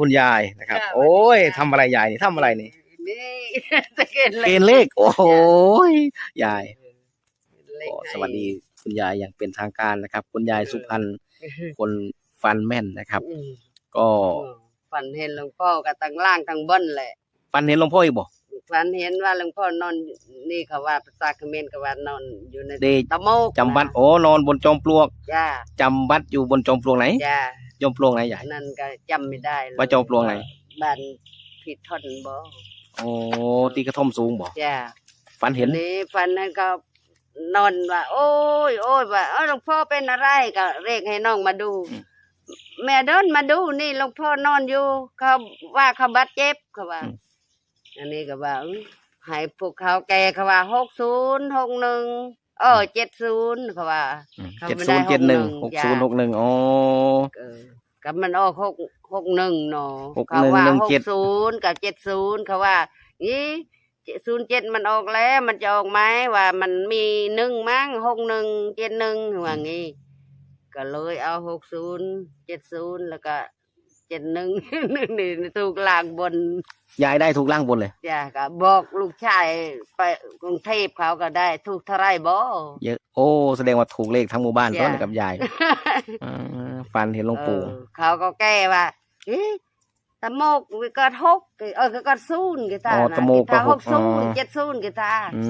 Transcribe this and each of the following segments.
คุณยายนะครับ ค่ะ โอ้ยสวัสดีค่ะทำอะไรยายนี่ทำอะไรนี่ นี่จะเกินเลเกยณฑ์เลข โอ้โหยยายเลขก็ให้สวัสดีคุณยายอย่างเป็นทางการนะครับ คุณยายสุพรรณคนฟันแม่นนะครับ อืมก็ฝันเห็นหลวงพ่อกับทั้งล่างทั้งบนแหละฟันเห็นหลวงพ่ออีกบ่ ฝันเห็นว่าหลวงพ่อนอนนี่เขาว่าภาษาเขมรเขาว่านอนอยู่ในเด ตะโมกจำบัดโอ้นอนบนจอมปลวกจ้าจำบัดอยู่บนจอมปลวกไหน จ้า จอมปลวกไหนยายนั่นก็จำไม่ได้เลยว่าจอมปลวกไหน บ้านผิดทอนบ่โอ้ตีกระท่อมสูงบ่จ้าฟันเห็น นี่ฝันนั้นก็นอนว่า โอ้ยโอ้ยว่าเอ้าหลวงพ่อเป็นอะไรก็เรียกให้น้องมาดูแม่เดินมาดูนี่หลวงพ่อนอนอยู่เขาว่าเขาบาดเจ็บเขาว่า อันนี้ก็ว่าอื้อให้พวกเขาแก่เขาว่าหกศูนย์หกหนึ่ง เออเจ็ดศูนย์เขาว่าเขาเจ็ดไม่ศูได้นย์เจ็ดหนึ่งหหกกหนึ่งศูนย์หกหนึ่งอ๋อ เออกับมันออกหกหกหนึ่งเนาะหกหนึ่งเขาว่าหนึ่งหกเจ็ด ศูนย์กับเจ็ดศูนย์เขาว่านี่ศูนย์เจ็ดมันออกแล้ว มันจะออกไหมว่ามันมีหนึ่งมั้งหกหนึ่งเจ็ดหนึ่งว่างี้ ก็เลยเอาหกศูนย์เจ็ดศูนย์แล้วก็ เจ็ดหนึ่งนี่ถูกลางบนยายได้ถูกล่างบนเลยจ้ะก็บอกลูกชายไปกรุงเทพเขาก็ได้ ถูกเท่าไรบ่เยอะโอ้แสดงว่าถูกเลขทั้งหมู่บ้านจ้ะต้นกับยายอ่าฟันเห็นหลวงปู่ เออเขาก็แก้ว่าเอ๊ะตะโมกวิกอดหกเออก็กอดศูนย์กีตาอ๋อนะตะโมกก็กีตาหหกกศูนย์อ๋อ เจ็ดศูนย์กีตาอื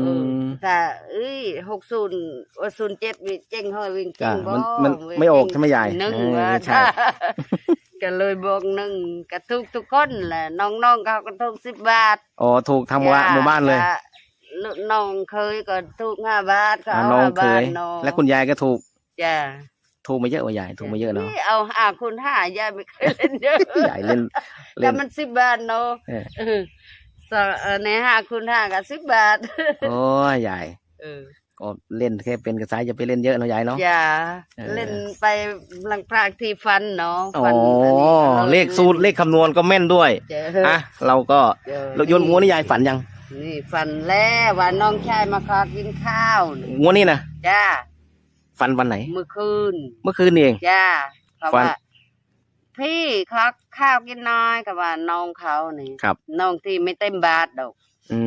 เออมแต่เอ้ยหกศูนย์ว่าศูนย์เจ็ดวิเจ๋งเฮ้ยวิ่งเจ๋งจ้ะบ่มันมันไม่ออกใช่ไหมยายหนึ่งเออว่าใช่ ก็เลยบอกหนึ่งก็ทุกทุกคนแหละน้องๆเขาก็ทุกสิบบาทอ๋อถูกทั้งหมู่บ้านหมู่บ้านเลยจ้ะน้องเคยก็ถูกห้าบาทก็อ่าเอาน้องห้าเคบาทย น้องและคุณยายก็ถูกจ้ะถูกมาเยอะกว่ายายถูกมาเยอะเนาะเอาห้าคุณห้ายายไม่เคยเล่นเยอะยายเล่นเล่แต่นมันสิบบาทเนาะเออเออสองเออในห้าคุณห้าก็สิบบาทโอ้ยยาย เออ ก็เล่นแค่เป็นกระสายจะไปเล่นเยอะเนาะยายเนาะจ้ะเออเล่นไปหลังพรากที่ฟันเนาะอ๋อฟันอันนี้ราเลขสูตรเลขคำนวณก็แม่นด้วยเจออะเราก็เจอเราโยนงัวนี่ยายฝันยังนี่ฟันแล้วว่าน้องชายมาขอกินข้าวนี่งัวนี่นะจ้าฝันวันไหน เมื่อคืน เมื่อคืนนี่เองจ้าเขาฟันว่าพี่ขอข้าวกินน้อยกับว่าน้องเขานี่ครับน้องที่ไม่เต็มบาทดอก อื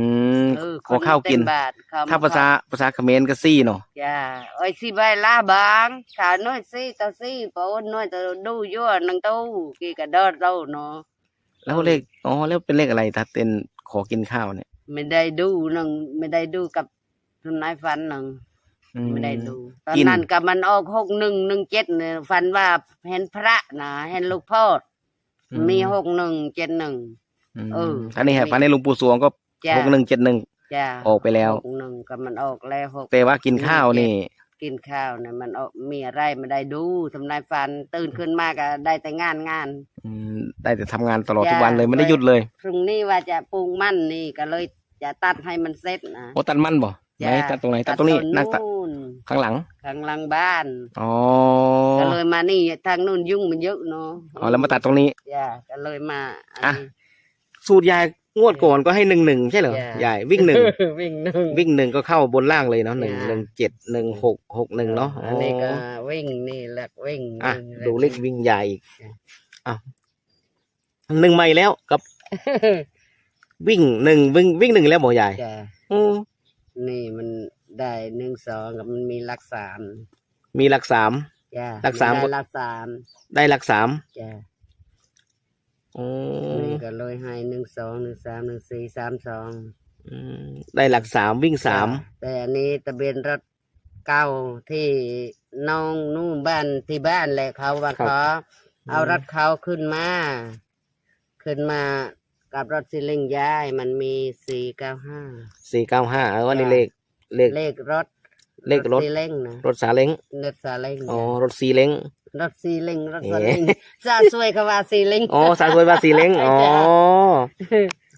มเออขอข้าวกินคไม่เต็มบาทเขมถ้าภาษาภาษาเขมรก็ซี่เนาะจ้าโอ้ยสิใบลาบางขาน้อยสิตาสิปะอ้นน้อยตาดูยั่วนังตู้กี่กระดอดเราเนาะ แล้วเลขอ๋อแล้วเป็นเลขอะไรถ้าเป็นขอกินข้าวเนี่ยไม่ได้ดูนังไม่ได้ดูกับทนายฟันนังอื ไม่ได้ดูตอนกิน นั้นกับมันออกหกหนึ่งหนึ่งเจ็ดเนี่ยฟันว่าเห็นพระนะเห็นลูกพ่ออมีหกหนึ่งเจ็ดหนึ่งมเอออันนี้ฮะฝันในหลวงปู่สวงก็ จ้าหกหนึ่งเจ็ดหนึ่งจ้าออกไปแล้ว หกหนึ่งกับมันออกแล้วหก แต่ว่ากินข้าวนี่ กินข้าวเนี่ยมันออกมีอะไรไม่ได้ดูทำนายฟันตื่นขึ้นมาก็ได้แต่งานงาน อืมได้แต่ทำงานตลอดจ้ะทุกวันเลยไม่ได้หยุดเลยพรุ่งนี้ว่าจะปรุงมั่นนี่ก็เลยจะตัดให้มันเสร็จนะ โอ้ตัดมันบ่ไหนจ้ะ ตัดตรงไหนตัดตรงนี้นั่งตัดนู่นข้างหลังข้างหลังบ้าน อ๋อก็เลยมานี่ทางนู่นยุ่งมันเยอะเนาะอ๋อแล้วมาตัดตรงนี้ จ้าก็เลยมาอันอะนี้ สูตรยาย งวดก่อนก็ให้หนึ่งหนึ่งใช่เหรอจ้ะยายวิ่งหนึ่งวิ่งหนึ่งวิ่งหนึ่งก็เข้าบนล่างเลยเนาะหนึ่งจ้ะหนึ่งเจ็ดหนึ่งหกหกหนึ่งเนาะอันนี้ก็อ๋อวิ่งนี่แหละวิ่งอะวิ่งดูเลขวิ่งใหญ่อีกจ้ะอะหนึ่งใหม่แล้วกับ วิ่งหนึ่งวิ่งวิ่งหนึ่งแล้วบอกยายจ้าอืมนี่มันได้หนึ่งสองกับมันมีหลักสามมีหลักสามจ้าหลักสามได้หลักสามได้หลักสาม จ้าอืมนี่ก็เลยให้หนึ่งสองหนึ่งสามหนึ่งสี่สามสองอืมได้หลักสามวิ่งสามแต่อันนี้ทะเบียนรถเก้าที่น้องนู่นบ้านที่บ้านแหละเขาว่าขอเอารถเขาขึ้นมา ขึ้นมากับรถซิลิงย้ายมันมีสี่เก้าห้าสี่เก้าห้าเออว่านี่จ้ะเลขเลขเลขรถเลขรถซีเล้งนะรถซาเล้งรถซาเล้งอ๋อจ้ะรถซีเล้ง รถซีเล้งรถเอ๊ะซาเล้งซาซวยเขาว่าซีเล้งอ๋อสายสวยว่าซีเล้งอ๋อจ้ะ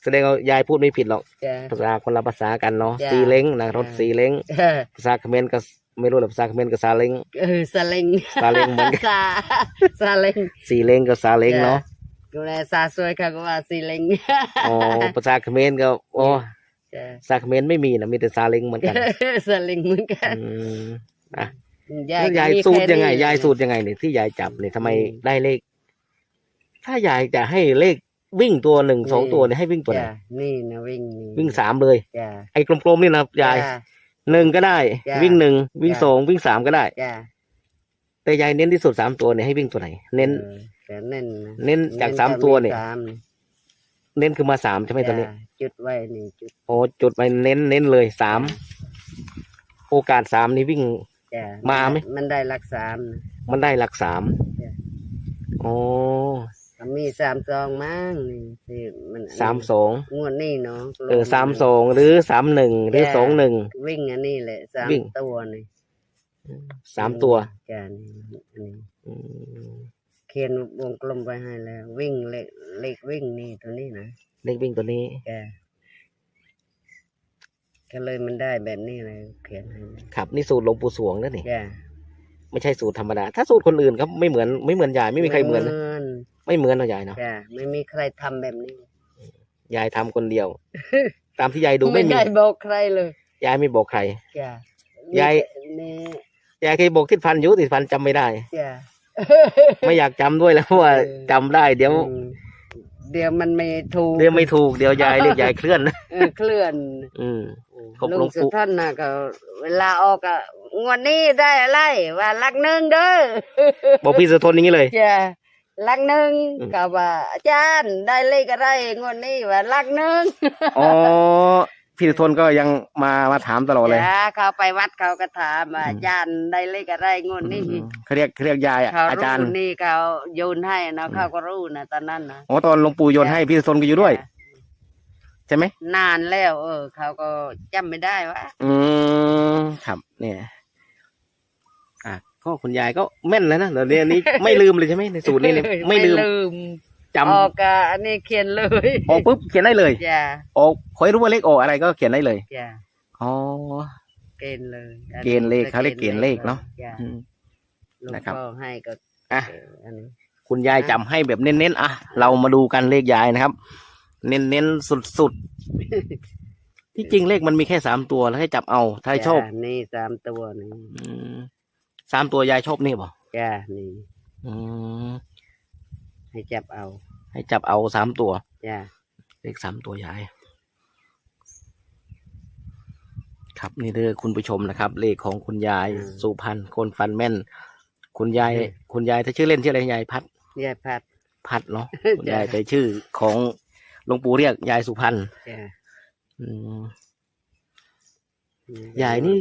แสดงว่ายายพูดไม่ผิดหรอก จ้ะ ภาษาคนละภาษากันเนาะจ้ะซีเล้งนะรถจ้ะซีเล้งเออภาษาเขมรก็ไม่รู้หรอกภาษาเขมรก็ซาเล้ง เออซาเล้งซาเล้งเหมือนกัน ซาซาเล้งซีเล้งก็ซาเล้งเนาะกูแลซาซวยเขาก็ว่าซีเล้งอ๋อภาษาเขมรก็โอ้จ้ะภาษาเขมรไม่มีนะมีแต่ซาเล้งเหมือนกันซาเล้งเหมือนกันอืมอะ ยายแล้วยายก็มีสูตรแค่ยังไงนี้ยายสูตรยังไงเนี่ยที่ยายจับเนี่ยทำไมอืมได้เลข ถ้าอยากจะให้เลขวิ่งตัวหนึ่งสองตัวเนี่ยให้วิ่งตัวไหนจ้ะนี่นะวิ่งนี่วิ่งสามเลยจ้ะไอ้กลมๆนี่นะยายจ้ะหนึ่งก็ได้จ้ะวิ่งหนึ่งวิ่งจ้ะสองวิ่งสามก็ได้จ้ะแต่ยายเน้นที่สุดสามตัวเนี่ยให้วิ่งตัวไหน เน้นออแต่เน้นนะเน้นจากสามตัวเนี่ยสามเน้นคือมาสามใช่ไหมตอนนี้จ้ะจุดไว้นี่จุดโอ้จุดไปเน้นเน้นเลยสามโอกาสสามนี่วิ่ง จ้ะมาไหม มันได้หลักสามนะมันได้หลักสามจ้ะอ๋อก็มีสามซองมั้งนี่ที่มันสามสองงวดนี่เนาะเออสามสองหรือสามหนึ่งหรือสองหนึ่ง วิ่งอันนี้แหละสามวิ่ง ตัวนี่สามตัวจ้ะนี่อันนี้อืมเขียนวงกลมไปให้แล้ว วิ่งเลขเลขวิ่งนี่ตัวนี้นะเลขวิ่งตัวนี้แก ก็เลยมันได้แบบนี้เลยเขียนให้ครับนี่สูตรหลวงปู่สวงนั่นนี่แกไม่ใช่สูตรธรรมดา ถ้าสูตรคนอื่นครับไม่เหมือนไม่เหมือนยายไม่มีใครเหมือนนะไม่เหมือนเรายายเนาะแกไม่มีใครทำแบบนี้ ยายทำคนเดียว ตามที่ยายดูไม่มีได้บอกใครเลยยายไม่บอกใครแกยาย นี่ยายเคยบอกทิศพันธ์อยุติดพันธ์จำไม่ได้แกไม่อยากจำด้วยแล้วเพราะว่าเออ จำได้เดี๋ยวอืมเดี๋ยวมันไม่ถูกเดี๋ยวไม่ถูกเดี๋ยวยายเรียกยายเคลื่อน เออเคลื่อน อืม ขอบหลลุวงงปู่สุท่านน่ะก็ เวลาออกอะงวดนี้ได้อะไรว่าลักหนึ่งเด้อบอกพี่สุทนอย่างนี้เลยจ้ะลักหนึ่งอืมก็ว่าอาจารย์ได้เลขอะไรงวดนี้ว่าลักหนึ่งอ๋อพี่สุทนก็ยังมามาถามตลอดเลยจ้ะเขาไปวัดเขาก็ถามว่าอืมอาจารย์ได้เลขอะไรงวดนี้อืมเขาเรียกเขาเรียกยายอะเขาอาจารย์รู้นี่เขาโยนให้นะเขาก็รู้นะตอนนั้นนะอ๋อตอนหลวงปู่โยนให้พี่สุทนก็อยู่ด้วยจ้ะ ใช่ไหมนานแล้ว เออ เขาก็จำไม่ได้ว่าอืมครับเนี่ย อะก็คุณยายก็แม่นแล้วนะเดี๋ยวนี้อันนี้ ไม่ลืมเลยใช่ไหมในสูตรนี้เนี่ยไม่ลืมมจำออกอะอันนี้เขียนเลยออกปุ๊บเขียนได้เลยจ้ะออกขอให้รู้ว่าเลขออกอะไรก็เขียนได้เลยจ้ะอ๋อ เกณฑ์เลยอัเกณฑ์เลขเขาเรียกเกณฑ์เลขเนอะ จ้ะอืม หลวงนะครับ พ่อให้ก็อะเอออันนี้ คุณยายจำให้แบบเน้นๆอะเรามาดูกันเลขยายนะครับ เน้นๆสุดๆ ที่จริงเลขมันมีแค่สามตัวแล้วให้จับเอาถ้าชอบจ้ะนี่สามตัวนี่อืมสามตัวยายชอบนี่บ่จ้ะนี่ อืมให้จับเอาให้จับเอาสามตัว จ้ะเลขสามตัวยาย ครับนี่เด้อคุณผู้ชมนะครับ เลขของคุณยายสุพรรณคนฟันแม่น คุณยาย คุณยายถ้าชื่อเล่นชื่ออะไรยายพัด ยายพัด พัดเนาะจ้ะคุณยายแต่ชื่อของ หลวงปู่เรียกยายสุพรรณจ้ะอืม ยายนี่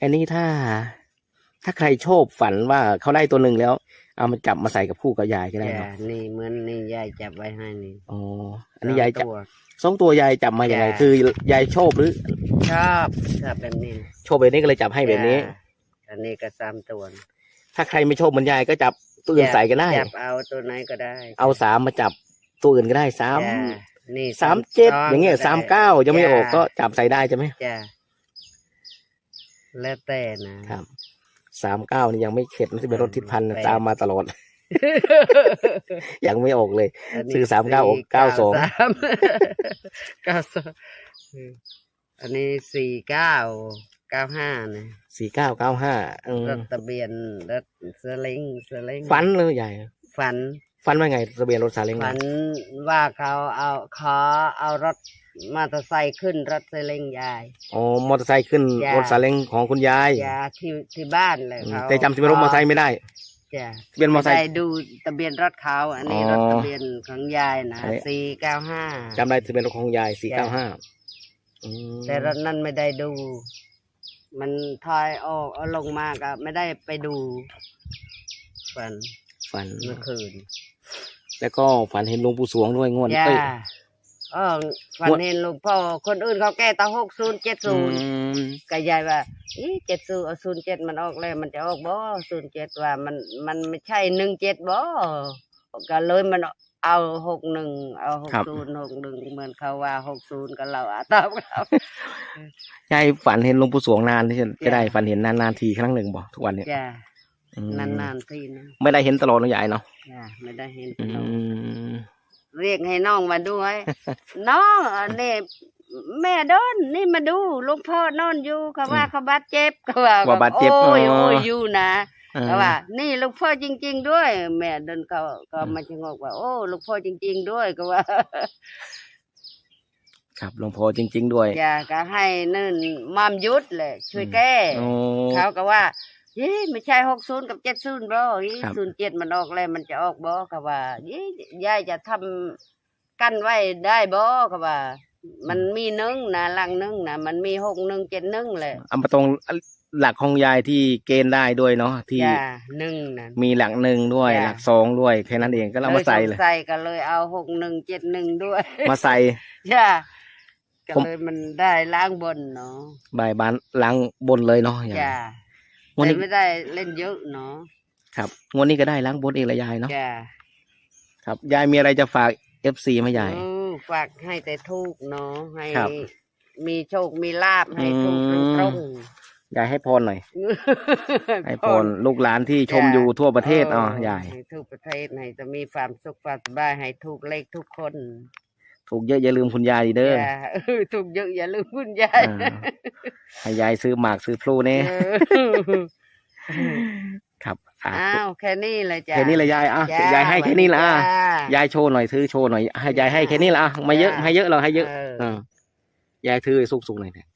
อันนี้ถ้า ถ้าใครโชคฝันว่าเขาได้ตัวหนึ่งแล้ว เอามาจับมาใส่กับคู่กับยายก็ได้จ้ะเนาะนี่เหมือนนี่ยายจับไว้ให้นี่อ๋ออันนี้ยายจับสองตัว สองตัวยายจับมาอย่างไรจ้ะ คือยายโชคหรือ ชอบชอบแบบนี้โชคแบบนี้ก็เลยจับให้แบบนี้ จ้ะอันนี้ก็สามตัวถ้าใครไม่โชคเหมือนยายก็จับตัวอื่นใส่ก็ได้ จับเอาตัวไหนก็ได้เอาสามมาจับ ตัวอื่นก็ได้สามจ้ะนี่สามเจ็ดสอย่างเงี้ยก็ได้ สามเก้ายังไม่ออกจ้ะ ก็จับใส่ได้ใช่ไหมจ้ะแล้วแต่นะ ครับสามเก้านี่ยังไม่เข็ดมันจะเป็นรถทิศพันธ์แปดตามมาตลอด ยังไม่ออกเลย นนี้ซื้อสามเก้าออกเก้าสองามเก้าสองอืมอันนี้สี่เก้าเก้าห้านะสี่เก้าเก้าห้ารถทะเบียนรถเซอร์ลิงเซอร์ลิงฟันเลยใหญ่ ฝัน ฟันว่าไงทะเบียนรถซาเล้งฝันว่าเขาเอาขอเอารถมอเตอร์ไซค์ขึ้นรถเซอร์ลิงยาย อ๋อมอเตอร์ไซค์ขึ้นจ้ะ รถซาเล้งของคุณยายยาที่ที่บ้านเลยอืมเขาแต่จำทะเบียนรถมอเตอร์ไซค์ไม่ได้จ้ะทะเบียนมอเตอร์ไซค์ ได้ดูทะเบียนรถเขาอันนี้อ๋อรถทะเบียนของยายนะไอ้สี่เก้าห้า จำได้ทะเบียนรถของยายสี่เก้าห้า แต่รถนั้นไม่ได้ดู มันทอยออกเอาลงมาก็ไม่ได้ไปดูฝันฝันเมื่อคืน แล้วก็ฝันเห็นหลวงปู่สวงด้วยงวดย่าเอ้ยเออฝันงวดเห็นหลวงพ่อคนอื่นเขาแก้ตาหกศูนย์เจ็ดศูนย์อืมก็ยายว่าอีเจ็ดศูนย์ศูนย์เจ็ดมันออกแล้วมันจะออกบ่ศูนย์เจ็ดว่ามันมันไม่ใช่หนึ่งเจ็ดบ่ก็เลยมันเอาหกหนึ่งเอาหกศูนย์หกหนึ่งเหมือนเขาว่าหกศูนย์กับเราอะตามเขา ยายฝันเห็นหลวงปู่สวงนานที่จะจ้ะได้ฝันเห็นนานๆทีครั้งหนึ่งบ่ทุกวันเนี่ย จ้าอืม นานๆทีนะไม่ได้เห็นตลอดนะยายเนาะจ้าไม่ได้เห็นตอืลอดมเรียกให้น้องมาด้วยน้องอันนี้แม่โดนนี่มาดูหลุงพ่อนอนอยู่เขาว่าเขาบาดเจ็บเขาว่าว่าบาดเจ็บโอ้ยอ๋อ โอ้ยอยู่นะเออก็ว่า นี่หลูกพ่อจริง ๆ ด้วย แม่เดินก็ก็อืมมาชะโงกว่า โอ้หลูกพ่อจริง ๆ ด้วยก็ว่า ครับหลวงพ่อจริง ๆ ด้วยอย่าก็ให้นึ่นมามยุดเลยช่วยแก้ โอ้ เขาก็ว่าเย้ไม่ใช่หกศูนย์กับเจ็ดศูนย์บ่ครับ ศูนย์เจ็ดมันออกแล้วมันจะออกบ่ก็ว่าเย้ยายจะทำกั้นไว้ได้บ่ก็ว่า มันมีหนึ่งนะหลังหนึ่งนะมันมีหกหนึ่งเจ็ดหนึ่งเลยเอามาตรงหลักของยายที่เกณฑ์ได้ด้วยเนาะที่จ้าหนึ่งนั่นมีหลักหนึ่งด้วย จ้ะ หลักสองด้วยแค่นั้นเองก็เรามาใส่เลยสงสัยก็เลยเอาหกหนึ่งเจ็ดหนึ่งด้วย มาใส่ จ้าก็ผม เลยมันได้ล้างบนเนาะใบายบานหลังบนเลยเนาะยายจ้า วันแต่นี้ไม่ได้เล่นเยอะเนาะครับงวดนี้ก็ได้ล้างบนเองละยายเนาะจ้าครับยายมีอะไรจะฝากเอฟซีไหมยาย เออฝากให้แต่ทูกเนาะให้ ครับมีโชคมีลาบให้ทูกอืม ตรงยายให้พรหน่อยๆให้พรลูกหลานที่ชมอยู่ทั่วประเทศอ๋อเยายให้ทุกประเทศให้จะมีความสุขความสบายให้ถูกเลขทุกคน ถูกเยอะอย่าลืมคุณยายดีเด้อจ้าเออถูกเยอะอย่าลืมคุณยายอ่าให้ยายซื้อหมากซื้อพลูเนี่ยเออครับอะอ้าวแค่นี้เลยจ้ะแค่นี้ละยายอะจ้ายายให้แค่นี้ละอะจ้ายายโชว์หน่อยซื้อโชว์หน่อยให้ยายให้แค่นี้ละอะไม่เยอะจ้าให้เยอะเราให้เยอะ เออเออยายถือสุกๆหน่อยเนี่ย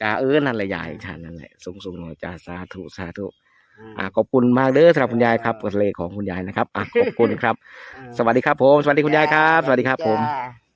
จ้าเออนั่นแหละยายฉันนั่นแหละสุกๆหน่อยจ้าสาธุสาธุอะขอบคุณมากเด้อสำหรับคุณยายครับกับเลขของคุณยายนะครับอะขอบคุณครับ สวัสดีครับผม สวัสดีคุณยายครับ สวัสดีครับผม จ้า